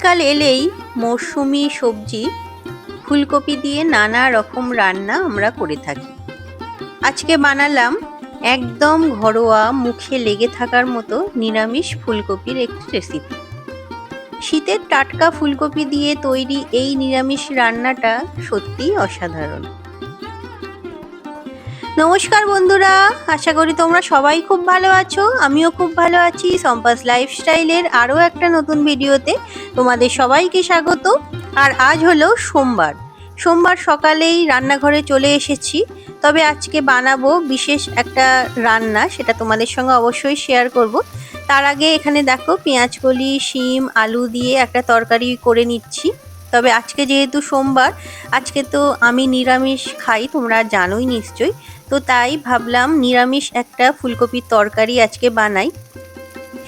শীতকাল এলেই মৌসুমি সবজি, ফুলকপি দিয়ে নানা রকম রান্না আমরা করে থাকি। আজকে বানালাম একদম ঘরোয়া, মুখে লেগে থাকার মতো নিরামিষ ফুলকপির একটি রেসিপি শীতের টাটকা ফুলকপি দিয়ে তৈরি এই নিরামিষ রান্নাটা সত্যিই অসাধারণ। নমস্কার বন্ধুরা, আশা করি তোমরা সবাই খুব ভালো আছো, আমিও খুব ভালো আছি সম্পাস লাইফস্টাইলের আরও একটা নতুন ভিডিওতে তোমাদের সবাইকে স্বাগত। আর আজ হলো সোমবার। সোমবার সকালেই রান্নাঘরে চলে এসেছি, তবে আজকে বানাবো বিশেষ একটা রান্না, সেটা তোমাদের সঙ্গে অবশ্যই শেয়ার করব। তার আগে এখানে দেখো পেঁয়াজ কলি শিম, আলু দিয়ে একটা তরকারি করে নিচ্ছি। তবে আজকে যেহেতু সোমবার, আজকে তো আমি নিরামিষ খাই, তোমরা জানোই নিশ্চয়ই। তো তাই ভাবলাম নিরামিষ একটা ফুলকপির তরকারি আজকে বানাই।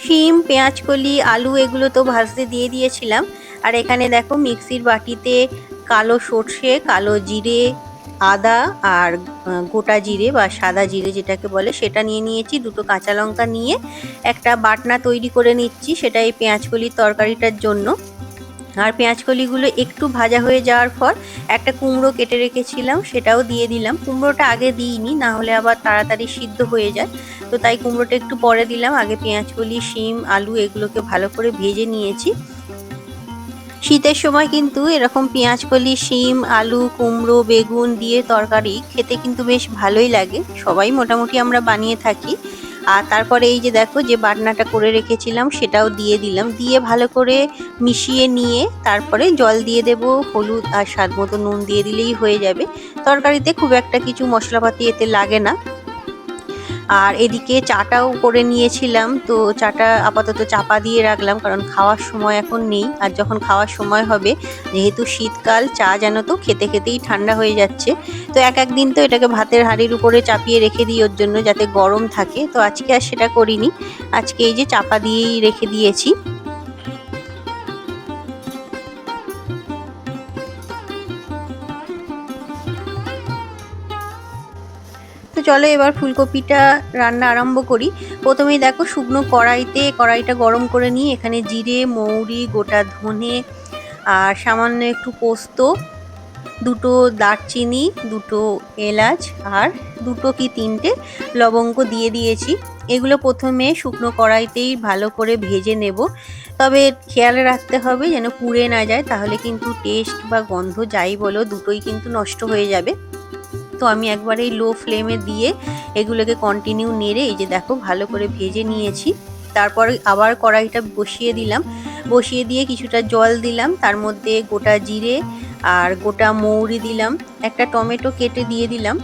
শিম, পেঁয়াজকলি, আলু এগুলো তো ভাজতে দিয়ে দিয়েছিলাম। আর এখানে দেখো মিক্সির বাটিতে কালো সর্ষে, কালো জিরে, আদা আর গোটা জিরে বা সাদা জিরে যেটাকে বলে সেটা নিয়ে নিয়েছি, দুটো কাঁচা লঙ্কা নিয়ে একটা বাটনা তৈরি করে নিচ্ছি সেটা এই পেঁয়াজকলির তরকারিটার জন্য। আর পেঁয়াজকলিগুলো একটু ভাজা হয়ে যাওয়ার পর একটা কুমড়ো কেটে রেখেছিলাম, সেটাও দিয়ে দিলাম। কুমড়োটা আগে দিইনি, না হলে আবার তাড়াতাড়ি সিদ্ধ হয়ে যায়। তো তাই কুমড়োটা একটু পরে দিলাম। আগে পেঁয়াজকলি, শিম, আলু এগুলোকে ভালো করে ভেজে নিয়েছি। শীতের সময় কিন্তু এরকম পেঁয়াজকলি, শিম, আলু, কুমড়ো, বেগুন দিয়ে তরকারি খেতে কিন্তু বেশ ভালোই লাগে। সবাই মোটামুটি আমরা বানিয়ে থাকি। আর তারপরে এই যে দেখো যে বাটনাটা করে রেখেছিলাম, সেটাও দিয়ে দিলাম। দিয়ে ভালো করে মিশিয়ে নিয়ে তারপরে জল দিয়ে দেব, হলুদ আর স্বাদ মতো নুন দিয়ে দিলেই হয়ে যাবে। তরকারিতে খুব একটা কিছু মশলাপাতি এতে লাগে না। আর এদিকে চাটাও করে নিয়েছিলাম, তো চাটা আপাতত চাপা দিয়ে রাখলাম, কারণ খাওয়ার সময় এখন নেই। আর যখন খাওয়ার সময় হবে, যেহেতু শীতকাল, চা যেন তো খেতে খেতেই ঠান্ডা হয়ে যাচ্ছে। তো এক এক দিন তো এটাকে ভাতের হাঁড়ির উপরে চাপিয়ে রেখে দিই ওর জন্য, যাতে গরম থাকে। তো আজকে আর সেটা করিনি। আজকে এই যে চাপা দিয়েই রেখে দিয়েছি। চলো এবার ফুলকপিটা রান্না আরম্ভ করি। প্রথমেই দেখো শুকনো কড়াইতে, কড়াইটা গরম করে নিয়ে এখানে জিরে, মৌরি, গোটা ধনে আর সামান্য একটু পোস্ত, দুটো দারচিনি, দুটো এলাচ আর দুটো কি তিনটে লবঙ্গ দিয়ে দিয়েছি। এগুলো প্রথমে শুকনো কড়াইতেই ভালো করে ভেজে নেব। তবে খেয়াল রাখতে হবে যেন পুড়ে না যায়, তাহলে কিন্তু টেস্ট বা গন্ধ যাই বলো দুটোই কিন্তু নষ্ট হয়ে যাবে। তো আমি একবার এই লো ফ্লেমে দিয়ে এগুলোকে কন্টিনিউ নেড়ে এই যে দেখো ভালো করে ভেজে নিয়েছি। তারপর আবার কড়াইটা বসিয়ে দিলাম। বসিয়ে দিয়ে কিছুটা জল দিলাম। তার মধ্যে গোটা জিরে আর গোটা মৌরি দিলাম। একটা টমেটো কেটে দিয়ে দিলাম।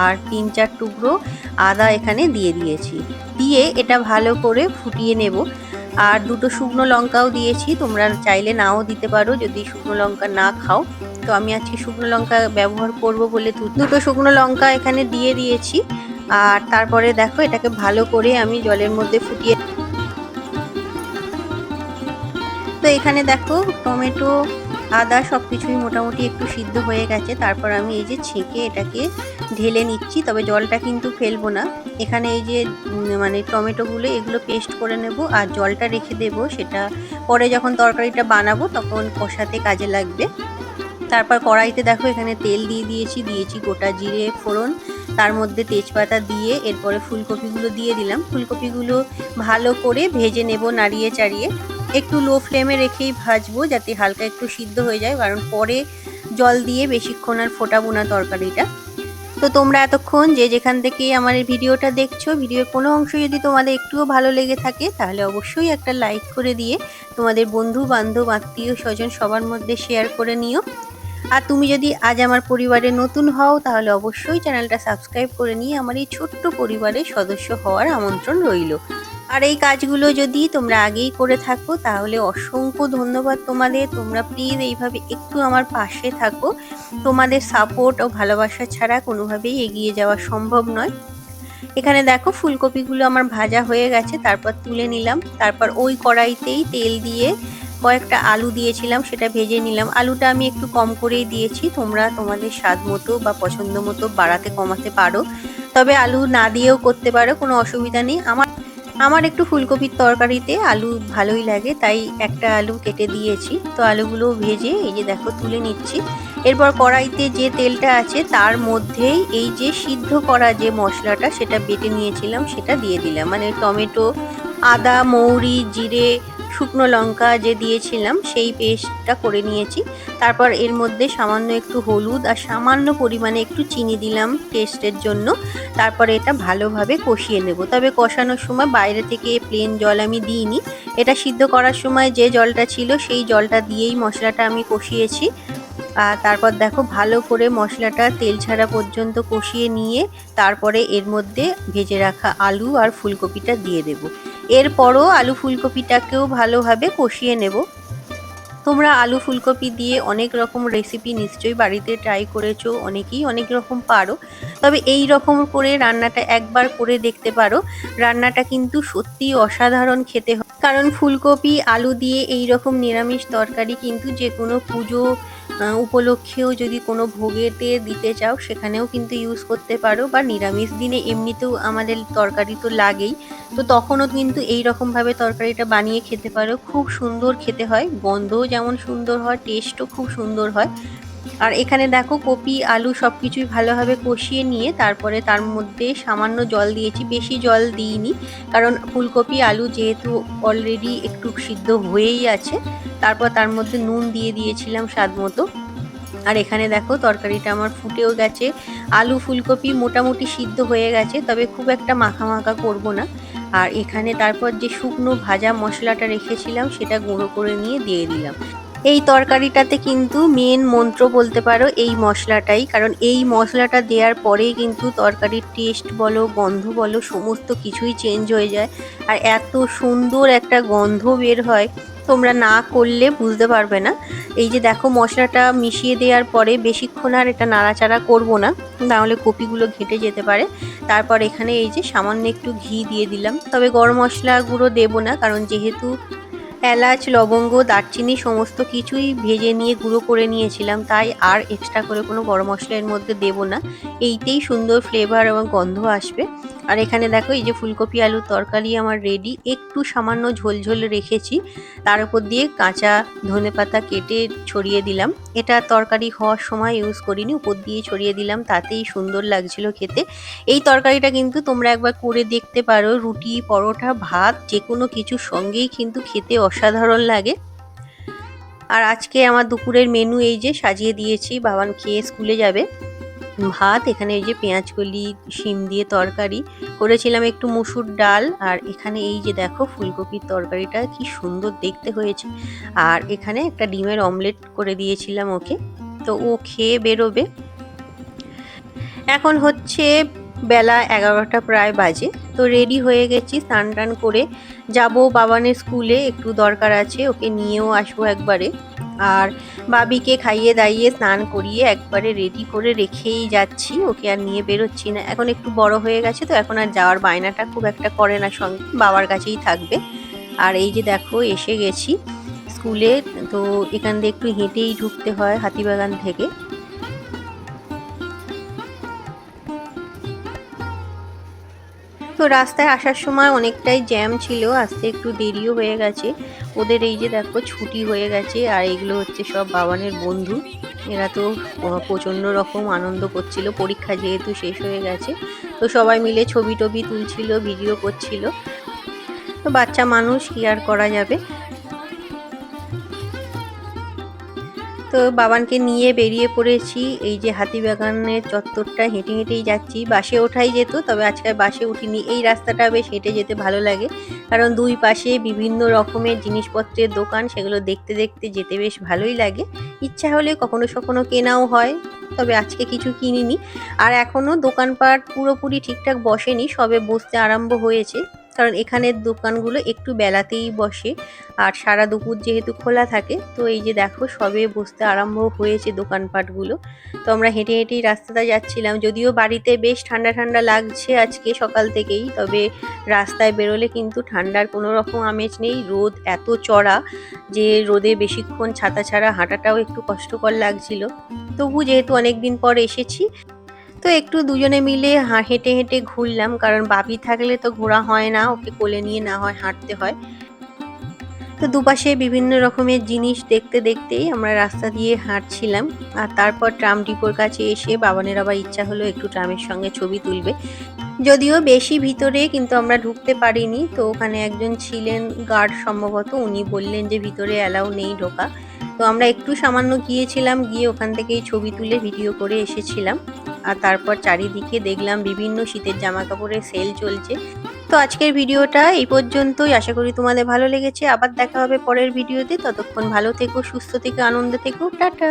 আর তিন চার টুকরো আদা এখানে দিয়ে দিয়েছি। দিয়ে এটা ভালো করে ফুটিয়ে নেব। আর দুটো শুকনো লঙ্কাও দিয়েছি। তোমরা চাইলে নাও দিতে পারো। যদি শুকনো লঙ্কা না খাও তো আমি আজকে শুকনো লঙ্কা ব্যবহার করব বলে দুটো শুকনো লঙ্কা এখানে দিয়ে দিয়েছি। আর তারপরে দেখো এটাকে ভালো করে আমি জলের মধ্যে ফুটিয়ে তো এখানে দেখো টমেটো, আদা সব কিছুই মোটামুটি একটু সিদ্ধ হয়ে গেছে। তারপর আমি এই যে ছেঁকে এটাকে ঢেলে নিচ্ছি, তবে জলটা কিন্তু ফেলব না। এখানে এই যে মানে টমেটোগুলো, এগুলো পেস্ট করে নেব আর জলটা রেখে দেব সেটা পরে যখন তরকারিটা বানাবো তখন কষাতে কাজে লাগবে। তারপর কড়াইতে দেখো এখানে তেল দিয়ে দিয়েছি দিয়েছি গোটা জিরে, ফোড়ন, তার মধ্যে তেজপাতা দিয়ে, এরপরে ফুলকপিগুলো দিয়ে দিলাম। ফুলকপিগুলো ভালো করে ভেজে নেব নাড়িয়ে চাড়িয়ে। একটু লো ফ্লেমে রেখেই ভাজবো যাতে হালকা একটু সিদ্ধ হয়ে যায়, কারণ পরে জল দিয়ে বেশিক্ষণ আর ফোটাবো না তরকারিটা। তো তোমরা এতক্ষণ যে যেখান থেকে আমার এই ভিডিওটা দেখছ, ভিডিওর কোনো অংশ যদি তোমাদের একটুও ভালো লেগে থাকে, তাহলে অবশ্যই একটা লাইক করে দিয়ে তোমাদের বন্ধু বান্ধব আত্মীয় স্বজন সবার মধ্যে শেয়ার করে নিও। আর তুমি যদি আজ আমার পরিবারে নতুন হও, তাহলে অবশ্যই চ্যানেলটা সাবস্ক্রাইব করে নিয়ে আমার এই ছোট্ট পরিবারের সদস্য হওয়ার আমন্ত্রণ রইল। আর এই কাজগুলো যদি তোমরা আগেই করে থাকো, তাহলে অসংখ্য ধন্যবাদ তোমাদের। তোমরা প্লিজ এইভাবে একটু আমার পাশে থাকো। তোমাদের সাপোর্ট ও ভালোবাসা ছাড়া কোনোভাবেই এগিয়ে যাওয়া সম্ভব নয়। এখানে দেখো ফুলকপিগুলো আমার ভাজা হয়ে গেছে, তারপর তুলে নিলাম। তারপর ওই কড়াইতেই তেল দিয়ে কয়েকটা আলু দিয়েছিলাম, সেটা ভেজে নিলাম। আলুটা আমি একটু কম করেই দিয়েছি, তোমরা তোমাদের স্বাদ মতো বা পছন্দ মতো বাড়াতে কমাতে পারো। তবে আলু না দিয়েও করতে পারো, কোনো অসুবিধা নেই। আমার আমার একটু ফুলকপির তরকারিতে আলু ভালোই লাগে, তাই একটা আলু কেটে দিয়েছি। তো আলুগুলো ভেজে এই যে দেখো তুলে নিচ্ছি। এরপর কড়াইতে যে তেলটা আছে, তার মধ্যেই এই যে সিদ্ধ করা যে মশলাটা, সেটা বেটে নিয়েছিলাম, সেটা দিয়ে দিলাম। মানে টমেটো, আদা, মৌরি, জিরে শুকনো লঙ্কা যে দিয়েছিলাম, সেই পেস্টটা করে নিয়েছি। তারপর এর মধ্যে সামান্য একটু হলুদ আর সামান্য পরিমাণে একটু চিনি দিলাম টেস্টের জন্য। তারপরে এটা ভালোভাবে কষিয়ে নেব। তবে কষানোর সময় বাইরে থেকে প্লেন জল আমি দিইনি। এটা সিদ্ধ করার সময় যে জলটা ছিল, সেই জলটা দিয়েই মশলাটা আমি কষিয়েছি। আর তারপর দেখো, ভালো করে মশলাটা তেল ছাড়া পর্যন্ত কষিয়ে নিয়ে তারপরে এর মধ্যে ভেজে রাখা আলু আর ফুলকপিটা দিয়ে দেব। এরপরও আলু ফুলকপিটাকেও ভালোভাবে কষিয়ে নেব। তোমরা আলু ফুলকপি দিয়ে অনেক রকম রেসিপি নিশ্চয়ই বাড়িতে ট্রাই করেছ, অনেকেই অনেক রকম পারো। তবে এই রকম করে রান্নাটা একবার করে দেখতে পারো। রান্নাটা কিন্তু সত্যি অসাধারণ খেতে হয়। কারণ ফুলকপি, আলু দিয়ে এই রকম নিরামিষ তরকারি কিন্তু যে কোনো পুজো উপলক্ষেও যদি কোনো ভোগেতে দিতে চাও, সেখানেও কিন্তু ইউজ করতে পারো বা নিরামিষ দিনে এমনিতেও আমাদের তরকারি তো লাগেই। তো তখনও কিন্তু এই রকমভাবে তরকারিটা বানিয়ে খেতে পারো। খুব সুন্দর খেতে হয়, গন্ধও যেমন সুন্দর হয় টেস্টও খুব সুন্দর হয়। আর এখানে দেখো কপি, আলু সব কিছুই ভালোভাবে কষিয়ে নিয়ে তারপরে তার মধ্যে সামান্য জল দিয়েছি। বেশি জল দিইনি, কারণ ফুলকপি, আলু যেহেতু অলরেডি একটু সিদ্ধ হয়েই আছে, তারপর তার মধ্যে নুন দিয়ে দিয়েছিলাম স্বাদ মতো। আর এখানে দেখো তরকারিটা আমার ফুটেও গেছে। আলু, ফুলকপি মোটামুটি সিদ্ধ হয়ে গেছে, তবে খুব একটা মাখা মাখা করব না। আর এখানে তারপর যে শুকনো ভাজা মশলাটা রেখেছিলাম, সেটা গুঁড়ো করে নিয়ে দিয়ে দিলাম। এই তরকারিটাতে কিন্তু মেন মন্ত্র বলতে পারো এই মশলাটাই, কারণ এই মশলাটা দেওয়ার পরেই কিন্তু তরকারির টেস্ট বলো, গন্ধ বলো, সমস্ত কিছুই চেঞ্জ হয়ে যায়। আর এত সুন্দর একটা গন্ধ বের হয়, তোমরা না করলে বুঝতে পারবে না। এই যে দেখো মশলাটা মিশিয়ে দেওয়ার পরে বেশিক্ষণ আর এটা নাড়াচাড়া করব না, নাহলে কপিগুলো ঘেটে যেতে পারে। তারপর এখানে এই যে সামান্য একটু ঘি দিয়ে দিলাম। তবে গরম মশলা গুঁড়ো দেবো না, কারণ যেহেতু এলাচ, লবঙ্গ, দারচিনি সমস্ত কিছুই ভেজে নিয়ে গুঁড়ো করে নিয়েছিলাম। তাই আর এক্সট্রা করে কোনো গরম মশলা এর মধ্যে দেবো না। এইতেই সুন্দর ফ্লেভার এবং গন্ধ আসবে। আর এখানে দেখো, এই যে ফুলকপি আলুর তরকারি আমার রেডি একটু সামান্য ঝোল ঝোল রেখেছি। তার উপর দিয়ে কাঁচা ধনে পাতা কেটে ছড়িয়ে দিলাম। এটা তরকারি হওয়ার সময় ইউজ করিনি, উপর দিয়ে ছড়িয়ে দিলাম। তাতেই সুন্দর লাগছিল খেতে। এই তরকারিটা কিন্তু তোমরা একবার করে দেখতে পারো। রুটি, পরোটা, ভাত যে কোনো কিছুর সঙ্গেই কিন্তু খেতে অসাধারণ লাগে। আর আজকে আমার দুপুরের মেনু এই যে সাজিয়ে দিয়েছি, বাবান খেয়ে স্কুলে যাবে। ভাত, এখানে এই যে পেঁয়াজ কলি শিম দিয়ে তরকারি। করেছিলাম একটু মুসুর ডাল, আর এখানে এই যে দেখো ফুলকপির তরকারিটা, কি সুন্দর দেখতে হয়েছে। আর এখানে একটা ডিমের অমলেট করে দিয়েছিলাম ওকে। তো ও খেয়ে বেরোবে। এখন হচ্ছে বেলা এগারোটা প্রায় বাজে। তো রেডি হয়ে গেছি, স্নান টান করে যাব। বাবানের স্কুলে একটু দরকার আছে, ওকে নিয়েও আসব একবারে। আর বাবিকে খাইয়ে দাইয়ে স্নান করিয়ে একবারে রেডি করে রেখেই যাচ্ছি। ওকে আর নিয়ে বেরোচ্ছি না। এখন একটু বড় হয়ে গেছে তো, এখন আর যাওয়ার বায়নাটা খুব একটা করে না, সঙ্গে বাবার কাছেই থাকবে। আর এই যে দেখো, এসে গেছি স্কুলে। তো এখান দিয়ে একটু হেঁটেই ঢুকতে হয় হাতিবাগান থেকে। তো রাস্তায় আসার সময় অনেকটাই জ্যাম ছিল আসতে একটু দেরিও হয়ে গেছে। ওদের এই যে দেখো, ছুটি হয়ে গেছে, আর এগুলো হচ্ছে সব বাবানের বন্ধু। এরা তো প্রচণ্ড রকম আনন্দ করছিল, পরীক্ষা যেহেতু শেষ হয়ে গেছে। তো সবাই মিলে ছবি টবি তুলছিল ভিডিও করছিল। তো বাচ্চা মানুষ কি আর করা যাবে? তো বাবানকে নিয়ে বেরিয়ে পড়েছি। এই যে হাতিবাগানের চত্বরটা হেঁটে হেঁটেই যাচ্ছি। বাসে ওঠাই যেত, তবে আজকে বাসে উঠিনি। এই রাস্তাটা বেশ হেঁটে যেতে ভালো লাগে। কারণ দুই পাশে বিভিন্ন রকমের জিনিসপত্রের দোকান, সেগুলো দেখতে দেখতে যেতে বেশ ভালোই লাগে। ইচ্ছা হলে কখনো কখনো কেনাও হয়, তবে আজকে কিছু কিনিনি। আর এখনও দোকানপাট পুরোপুরি ঠিকঠাক বসেনি, সবে বসতে আরম্ভ হয়েছে। কারণ এখানের দোকানগুলো একটু বেলাতেই বসে। আর সারা দুপুর যেহেতু খোলা থাকে, তো এই যে দেখো সবে বসতে আরম্ভ হয়েছে দোকানপাটগুলো। তো আমরা হেঁটে হেঁটেই রাস্তাটা যাচ্ছিলাম, যদিও বাড়িতে বেশ ঠান্ডা ঠান্ডা লাগছে আজকে সকাল থেকেই, তবে রাস্তায় বেরোলে কিন্তু ঠান্ডার কোনো রকম আমেজ নেই। রোদ এত চড়া যে রোদে বেশিক্ষণ ছাতা ছাড়া হাঁটাটাও একটু কষ্টকর লাগছিল। তবু যেহেতু অনেক দিন পর এসেছি তো একটু দুজনে মিলে হেঁটে হেঁটে ঘুরলাম, কারণ বাপি থাকলে তো ঘোরা হয় না, ওকে কোলে নিয়ে না হয় হাঁটতে হয়। তো দুপাশে বিভিন্ন রকমের জিনিস দেখতে দেখতেই আমরা রাস্তা দিয়ে হাঁটছিলাম, আর তারপর ট্রাম ডিপোর কাছে এসে বাবানের আবার ইচ্ছা হলো একটু ট্রামের সঙ্গে ছবি তুলবে। যদিও বেশি ভিতরে কিন্তু আমরা ঢুকতে পারিনি, তো ওখানে একজন ছিলেন গার্ড সম্ভবত, উনি বললেন যে ভিতরে অ্যালাউ নেই ঢোকা। তো আমরা একটু সামান্য গিয়েছিলাম, গিয়ে ওখান থেকেই ছবি তুলে ভিডিও করে এসেছিলাম। আর তারপর চারিদিকে দেখলাম বিভিন্ন শীতের জামা কাপড়ের সেল চলছে। তো আজকের ভিডিওটা এই পর্যন্তই। আশা করি তোমাদের ভালো লেগেছে। আবার দেখা হবে পরের ভিডিওতে। ততক্ষণ ভালো থেকো, সুস্থ থেকো, আনন্দ থেকো। টাটা!